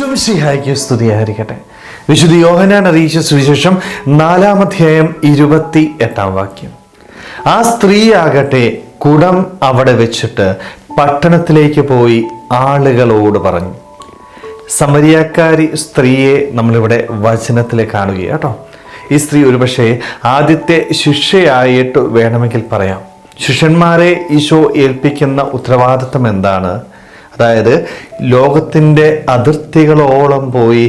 ഈശ്വം സിഹായിക്ക് സ്തുതിയായിരിക്കട്ടെ. വിശുദ്ധ യോഹനാൻ അറിയിച്ച സുവിശേഷം നാലാമധ്യായം ഇരുപത്തി എട്ടാം വാക്യം. ആ സ്ത്രീയാകട്ടെ കുടം അവിടെ വെച്ചിട്ട് പട്ടണത്തിലേക്ക് പോയി ആളുകളോട് പറഞ്ഞു. സമരിയാക്കാരി സ്ത്രീയെ നമ്മളിവിടെ വചനത്തിൽ കാണുകയാണ് കേട്ടോ. ഈ സ്ത്രീ ഒരുപക്ഷെ ആദ്യത്തെ ശിക്ഷയായിട്ട് വേണമെങ്കിൽ പറയാം. ശിഷ്യന്മാരെ ഈശോ ഏൽപ്പിക്കുന്ന ഉത്തരവാദിത്തം എന്താണ്? അതായത് ലോകത്തിന്റെ അതിർത്തികളോളം പോയി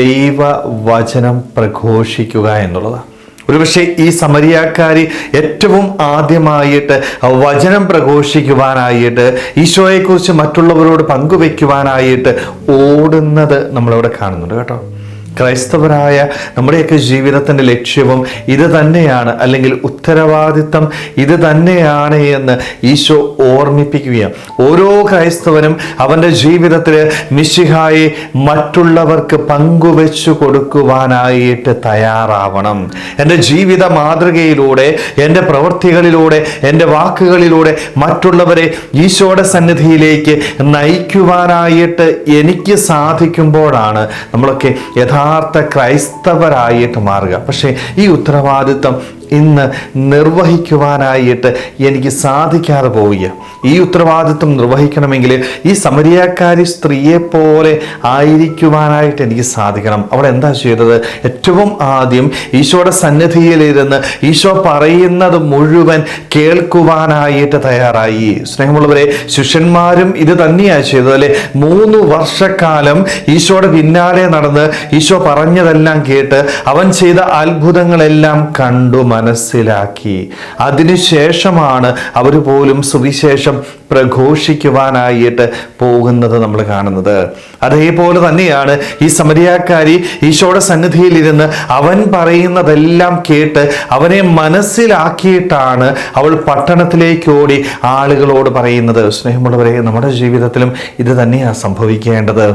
ദൈവ വചനം പ്രഘോഷിക്കുക എന്നുള്ളതാണ്. ഒരുപക്ഷെ ഈ സമരിയാക്കാരി ഏറ്റവും ആദ്യമായിട്ട് വചനം പ്രഘോഷിക്കുവാനായിട്ട് ഈശോയെക്കുറിച്ച് മറ്റുള്ളവരോട് പങ്കുവെക്കുവാനായിട്ട് ഓടുന്നത് നമ്മളിവിടെ കാണുന്നുണ്ട് കേട്ടോ. ക്രൈസ്തവരായ നമ്മുടെയൊക്കെ ജീവിതത്തിന്റെ ലക്ഷ്യവും ഇത് തന്നെയാണ് അല്ലെങ്കിൽ ഉത്തരവാദിത്തം ഇത് തന്നെയാണ് എന്ന് ഈശോ ഓർമ്മിപ്പിക്കുകയാണ്. ഓരോ ക്രൈസ്തവനും അവന്റെ ജീവിതത്തിൽ നിശിഹായി മറ്റുള്ളവർക്ക് പങ്കുവെച്ചു കൊടുക്കുവാനായിട്ട് തയ്യാറാവണം. എന്റെ ജീവിത മാതൃകയിലൂടെ എന്റെ പ്രവൃത്തികളിലൂടെ എന്റെ വാക്കുകളിലൂടെ മറ്റുള്ളവരെ ഈശോയുടെ സന്നിധിയിലേക്ക് നയിക്കുവാനായിട്ട് എനിക്ക് സാധിക്കുമ്പോഴാണ് നമ്മളൊക്കെ യഥാർത്ഥ ക്രൈസ്തവരായിട്ട് മാറുക. പക്ഷേ ഈ ഉത്തരവാദിത്വം ഇന്ന് നിർവഹിക്കുവാനായിട്ട് എനിക്ക് സാധിക്കാതെ പോവുക ഈ ഉത്തരവാദിത്വം നിർവഹിക്കണമെങ്കിൽ ഈ സമരിയാക്കാരി സ്ത്രീയെ പോലെ ആയിരിക്കുവാനായിട്ട് എനിക്ക് സാധിക്കണം. അവൾ എന്താ ചെയ്തത്? ഏറ്റവും ആദ്യം ഈശോയുടെ സന്നിധിയിലിരുന്ന് ഈശോ പറയുന്നത് മുഴുവൻ കേൾക്കുവാനായിട്ട് തയ്യാറായി. സ്നേഹമുള്ളവരെ ശിഷ്യന്മാരും ഇത് തന്നെയാണ് ചെയ്തത് അല്ലെ? മൂന്ന് വർഷക്കാലം ഈശോയുടെ പിന്നാലെ നടന്ന് ഈശോ പറഞ്ഞതെല്ലാം കേട്ട് അവൻ ചെയ്ത അത്ഭുതങ്ങളെല്ലാം കണ്ടു മനസ്സിലാക്കി. അതിനുശേഷമാണ് അവർ പോലും സുവിശേഷം പ്രഘോഷിക്കുവാനായിട്ട് പോകുന്നത് നമ്മൾ കാണുന്നത്. അതേപോലെ തന്നെയാണ് ഈ സമരിയാക്കാരി ഈശോയുടെ സന്നിധിയിലിരുന്ന് അവൻ പറയുന്നതെല്ലാം കേട്ട് അവനെ മനസ്സിലാക്കിയിട്ടാണ് അവൾ പട്ടണത്തിലേക്ക് ഓടി ആളുകളോട് പറയുന്നത്. സ്നേഹമുള്ളവരെ നമ്മുടെ ജീവിതത്തിലും ഇത് തന്നെയാണ് സംഭവിക്കേണ്ടത്.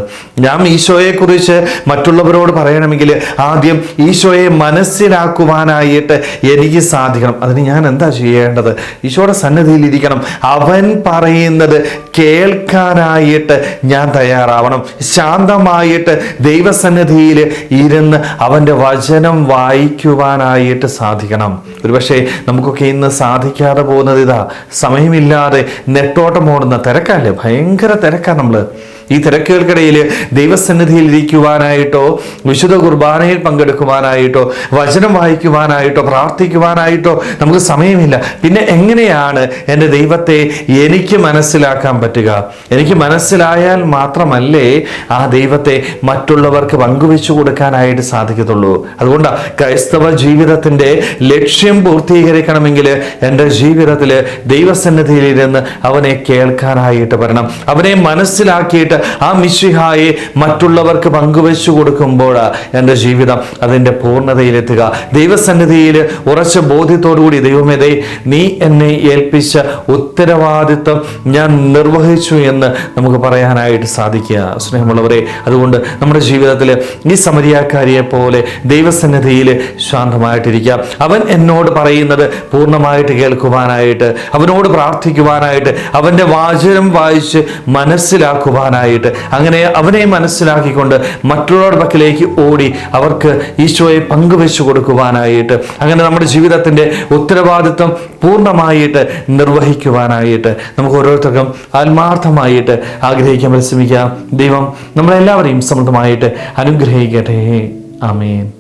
ഞാൻ ഈശോയെക്കുറിച്ച് മറ്റുള്ളവരോട് പറയണമെങ്കിൽ ആദ്യം ഈശോയെ മനസ്സിലാക്കുവാനായിട്ട് എനിക്ക് സാധിക്കണം. അതിന് ഞാൻ എന്താ ചെയ്യേണ്ടത്? ഈശോയുടെ സന്നിധിയിൽ ഇരിക്കണം അവൻ പറയുന്നത് കേൾക്കാനായിട്ട് ഞാൻ തയ്യാറാവണം. ശാന്തമായിട്ട് ദൈവസന്നിധിയിൽ ഇരുന്ന് അവന്റെ വചനം വായിക്കുവാനായിട്ട് സാധിക്കണം. ഒരുപക്ഷെ നമുക്കൊക്കെ ഇന്ന് സാധിക്കാതെ പോകുന്നത് ഇതാ സമയമില്ലാതെ നെട്ടോട്ടം ഓടുന്ന തിരക്കല്ലേ? ഭയങ്കര തിരക്കാണ് നമ്മൾ ഈ തിരക്കുകൾക്കിടയിൽ ദൈവസന്നിധിയിൽ ഇരിക്കുവാനായിട്ടോ വിശുദ്ധ കുർബാനയിൽ പങ്കെടുക്കുവാനായിട്ടോ വചനം വായിക്കുവാനായിട്ടോ പ്രാർത്ഥിക്കുവാനായിട്ടോ നമുക്ക് സമയമില്ല. പിന്നെ എങ്ങനെയാണ് എന്റെ ദൈവത്തെ എനിക്ക് മനസ്സിലാക്കാൻ പറ്റുക? എനിക്ക് മനസ്സിലായാൽ മാത്രമല്ലേ ആ ദൈവത്തെ മറ്റുള്ളവർക്ക് പങ്കുവെച്ചു കൊടുക്കാനായിട്ട് സാധിക്കത്തുള്ളൂ. അതുകൊണ്ടാണ് ക്രൈസ്തവ ജീവിതത്തിന്റെ ലക്ഷ്യം പൂർത്തീകരിക്കണമെങ്കിൽ എന്റെ ജീവിതത്തിൽ ദൈവസന്നിധിയിൽ ഇരുന്ന് അവനെ കേൾക്കാനായിട്ട് വരണം. അവനെ മനസ്സിലാക്കിയിട്ട് ആ മിശിഹായെ മറ്റുള്ളവർക്ക് പങ്കുവെച്ചു കൊടുക്കുമ്പോൾ എന്റെ ജീവിതം അതിന്റെ പൂർണതയിലെത്തുക. ദൈവസന്നിധിയിൽ ഉറച്ച ബോധ്യത്തോടുകൂടി ദൈവമേ ദേ നീ എന്നെ ഏൽപ്പിച്ച ഉത്തരവാദിത്വം ഞാൻ നിർവഹിച്ചു എന്ന് നമുക്ക് പറയാനായിട്ട് സാധിക്കുക. സ്നേഹമുള്ളവരെ അതുകൊണ്ട് നമ്മുടെ ജീവിതത്തിൽ ഈ സമരിയാക്കാരിയെ പോലെ ദൈവസന്നിധിയിൽ ശാന്തമായിട്ടിരിക്കുക. അവൻ എന്നോട് പറയുന്നത് പൂർണമായിട്ട് കേൾക്കുവാനായിട്ട് അവനോട് പ്രാർത്ഥിക്കുവാനായിട്ട് അവന്റെ വാചനം വായിച്ച് മനസ്സിലാക്കുവാനായിട്ട് അങ്ങനെ അവനെ മനസ്സിലാക്കിക്കൊണ്ട് മറ്റുള്ളവരുടെ പക്കലേക്ക് ഓടി അവർക്ക് ഈശോയെ പങ്കുവെച്ചു കൊടുക്കുവാനായിട്ട് അങ്ങനെ നമ്മുടെ ജീവിതത്തിന്റെ ഉത്തരവാദിത്വം പൂർണമായിട്ട് നിർവഹിക്കുവാനായിട്ട് നമുക്ക് ഓരോരുത്തർക്കും ആത്മാർത്ഥമായിട്ട് ആഗ്രഹിക്കാൻ പരിശ്രമിക്കാം. ദൈവം നമ്മളെല്ലാവരെയും സമൃദ്ധമായിട്ട് അനുഗ്രഹിക്കട്ടെ. ആമേൻ.